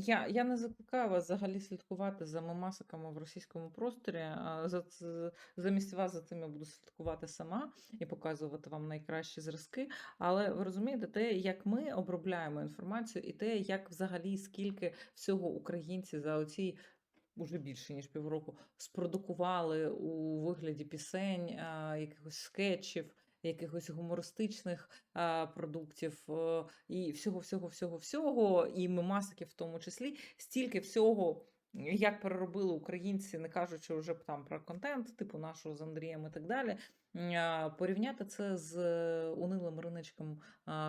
я, я не закликаю вас взагалі слідкувати за мемасиками в російському просторі. За, замість вас за цим я буду слідкувати сама і показувати вам найкращі зразки. Але ви розумієте, те, як ми обробляємо інформацію, і те, як взагалі скільки всього українці за оці уже більше ніж півроку спродукували у вигляді пісень, якихось скетчів. Якихось гумористичних продуктів е, і всього, всього, всього, всього, і мемасиків в тому числі, стільки всього, як переробили українці, не кажучи вже там про контент, типу нашого з Андрієм і так далі. Порівняти це з е, унилим риночком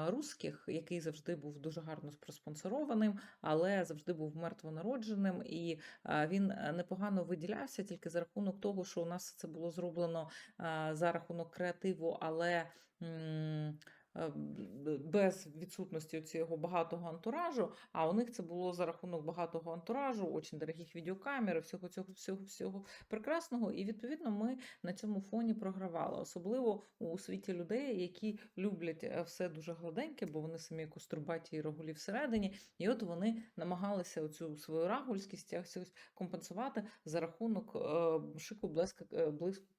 русських, який завжди був дуже гарно проспонсорованим, але завжди був мертвонародженим, і він е, непогано виділявся тільки за рахунок того, що у нас це було зроблено за рахунок креативу, але. Е, без відсутності цього багатого антуражу, а у них це було за рахунок багатого антуражу, очень дорогих відеокамер, всього цього всього всього прекрасного. І відповідно ми на цьому фоні програвали, особливо у світі людей, які люблять е, все дуже гладеньке, бо вони самі кострубаті і рагулі всередині. І от вони намагалися оцю свою рагульськість компенсувати за рахунок е, шику блиску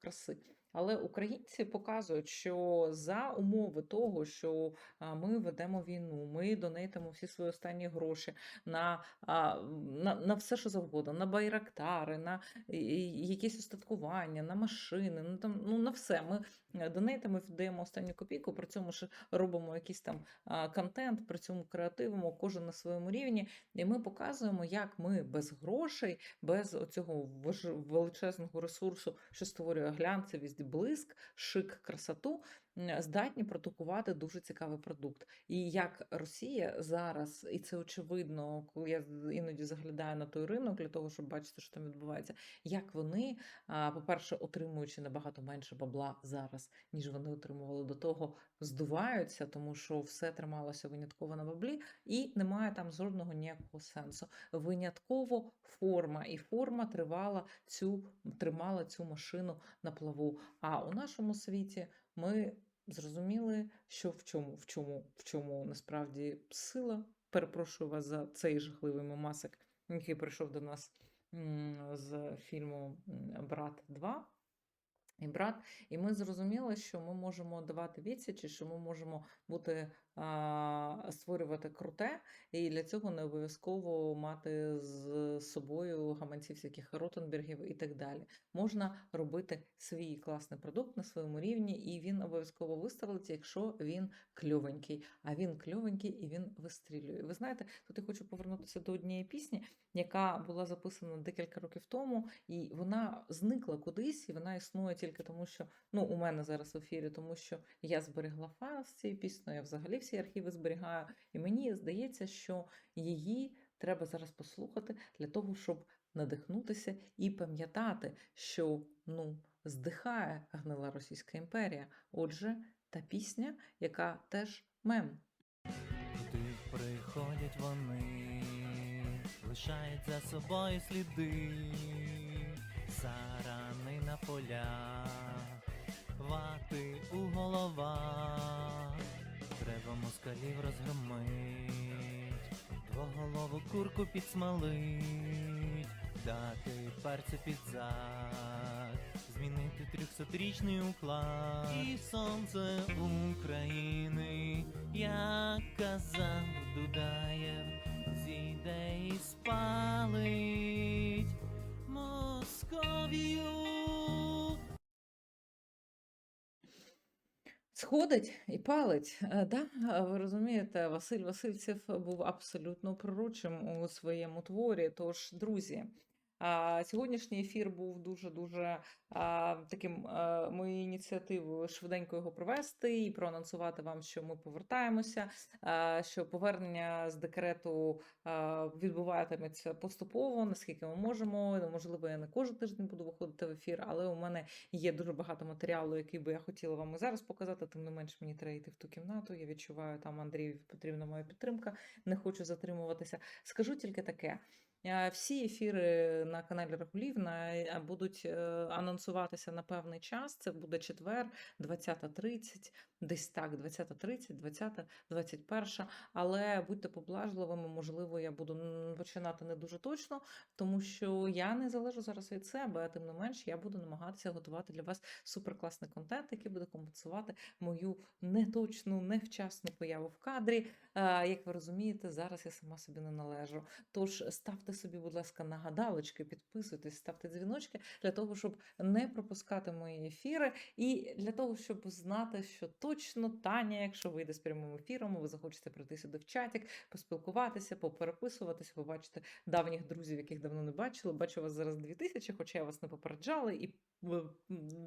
краси. Але українці показують, що за умови того, що ми ведемо війну, ми донейтимо всі свої останні гроші на, на, на все, що завгодно, на байрактари, на якісь устаткування, на машини, ну там ну на все. Ми е, донейтимо, віддаємо останню копійку, при цьому ж робимо якийсь там контент, при цьому креативимо, кожен на своєму рівні. І ми показуємо, як ми без грошей, без оцього величезного ресурсу, що створює глянцевість, блиск, шик, красоту, здатні продукувати дуже цікавий продукт. І як Росія зараз, і це очевидно, коли я іноді заглядаю на той ринок для того, щоб бачити, що там відбувається, як вони, по-перше, отримуючи набагато менше бабла зараз, ніж вони отримували до того, здуваються, тому що все трималося винятково на баблі, і немає там жодного ніякого сенсу. Винятково форма, і форма тривала цю, тримала цю машину на плаву. А у нашому світі ми зрозуміли, що в чому, в чому, в чому насправді сила. Перепрошую вас за цей жахливий мемасик, який прийшов до нас з фільму Брат 2 і брат, і ми зрозуміли, що ми можемо давати відсічі, що ми можемо бути створювати круте, і для цього не обов'язково мати з собою гаманців всяких ротенбергів і так далі. Можна робити свій класний продукт на своєму рівні, і він обов'язково вистрелить, якщо він кльовенький. А він кльовенький і він вистрілює. Ви знаєте, тут я хочу повернутися до однієї пісні, яка була записана декілька років тому, і вона зникла кудись, і вона існує тільки тому, що ну у мене зараз в ефірі, тому що я зберегла файл з цією піснею, я взагалі всі архіви зберігаю. І мені здається, що її треба зараз послухати для того, щоб надихнутися і пам'ятати, що ну здихає гнила Російська імперія. Отже, та пісня, яка теж мем. Туди приходять вони, лишають за собою сліди, сарани на полях, вати у головах, треба москалів розгромить, двоголову курку підсмалить, дати перцю під зад, змінити трьохсотрічний уклад. І сонце України, як казав Дудаєв, зійде і спалить Сходить і палить. Е, Да? Ви розумієте, Василь Васильцев був абсолютно пророчим у своєму творі. Тож, друзі, сьогоднішній ефір був дуже-дуже таким моєю ініціативою швиденько його провести і проанонсувати вам, що ми повертаємося, що повернення з декрету відбуватиметься поступово, наскільки ми можемо. Можливо, я не кожен тиждень буду виходити в ефір, але у мене є дуже багато матеріалу, який би я хотіла вам і зараз показати. Тим не менш, мені треба йти в ту кімнату. Я відчуваю, там Андрію потрібна моя підтримка. Не хочу затримуватися. Скажу тільки таке. Е, Всі ефіри на каналі Регулівна е, будуть е, анонсуватися на певний час. Це буде четвер, 20.30. десь так, 20.30, 20, 21. Але будьте поблажливими, можливо, я буду починати не дуже точно, тому що я не залежу зараз від себе, а тим не менш я буду намагатися готувати для вас суперкласний контент, який буде компенсувати мою неточну, невчасну появу в кадрі. Як ви розумієте, зараз я сама собі не належу. Тож ставте собі, будь ласка, нагадалочки, підписуйтесь, ставте дзвіночки для того, щоб не пропускати мої ефіри, і для того, щоб знати, що точно Таня, якщо вийде з прямим ефіром, ви захочете прийти сюди в чатик, поспілкуватися, попереписуватися, побачити давніх друзів, яких давно не бачили. Бачу вас зараз 2000, хоча я вас не попереджала, і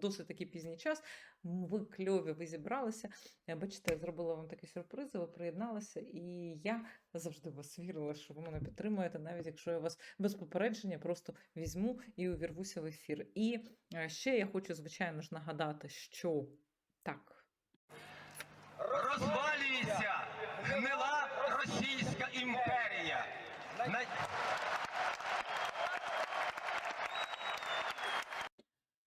досить такий пізній час. Ви кльові, ви зібралися. Бачите, я зробила вам такі сюрпризи, ви приєдналися, і я завжди вас вірила, що ви мене підтримуєте, навіть якщо я вас без попередження просто візьму і увірвуся в ефір. І е, ще я хочу, звичайно ж, нагадати, що так. розвалюється гнила Російська імперія.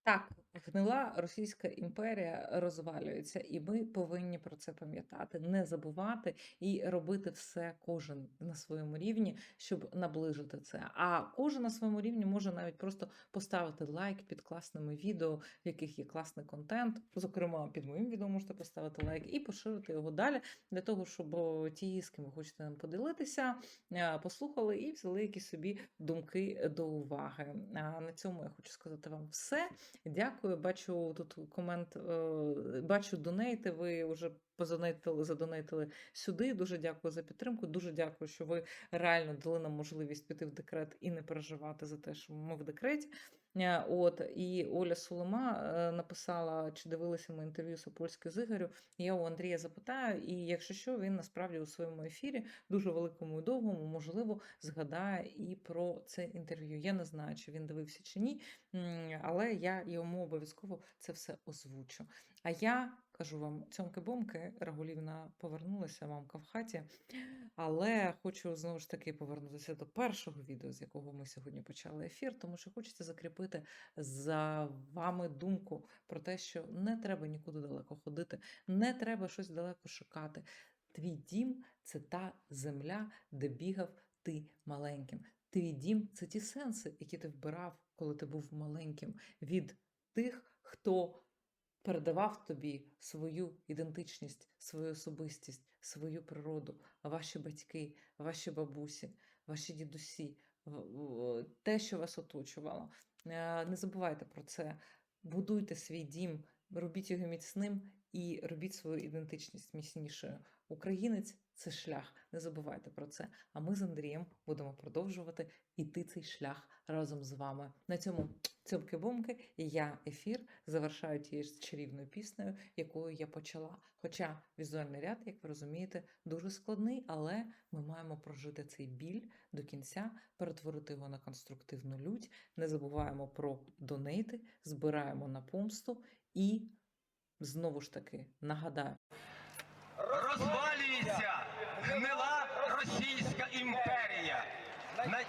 Так, гнила Російська імперія розвалюється, і ми повинні про це пам'ятати, не забувати і робити все кожен на своєму рівні, щоб наближити це. А кожен на своєму рівні може навіть просто поставити лайк під класними відео, в яких є класний контент. Зокрема, під моїм відео можете поставити лайк і поширити його далі для того, щоб ті, з ким ви хочете ним поділитися, е, послухали і взяли якісь собі думки до уваги. А на цьому я хочу сказати вам все. Дякую. Бачу тут комент, е, бачу донейти. Ви вже позадонейтили, задонейтили сюди. Дуже дякую за підтримку. Дуже дякую, що ви реально дали нам можливість піти в декрет і не переживати за те, що ми в декреті. Е, От і Оля Сулема е, написала, чи дивилися ми інтерв'ю Сапольське з Ігорю. Я у Андрія запитаю, і якщо що, він насправді у своєму ефірі дуже великому і довгому, можливо, згадає і про це інтерв'ю. Я не знаю, чи він дивився чи ні, але я йому обов'язково це все озвучу. А я кажу вам, цьомки-бомки, Рагулівна повернулася, мамка в хаті. Але хочу знову ж таки повернутися до першого відео, з якого ми сьогодні почали ефір, тому що хочеться закріпити за вами думку про те, що не треба нікуди далеко ходити, не треба щось далеко шукати. Твій дім це та земля, де бігав ти маленьким. Твій дім це ті сенси, які ти вбирав, коли ти був маленьким, від тих, хто передавав тобі свою ідентичність, свою особистість, свою природу, ваші батьки, ваші бабусі, ваші дідусі, те, що вас оточувало. Е, Не забувайте про це. Будуйте свій дім, робіть його міцним і робіть свою ідентичність міцнішою. Українець це шлях. Не забувайте про це. А ми з Андрієм будемо продовжувати іти цей шлях разом з вами. На цьому цьомки-бомки і я ефір завершаю тією ж чарівною піснею, якою я почала. Хоча візуальний ряд, як ви розумієте, дуже складний, але ми маємо прожити цей біль до кінця, перетворити його на конструктивну лють. Не забуваємо про донейти, збираємо на помсту і знову ж таки нагадаю. Розвалюється гнила Російська імперія. На...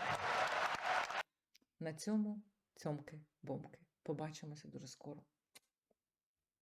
На цьому цьомки-бомки. Побачимося дуже скоро.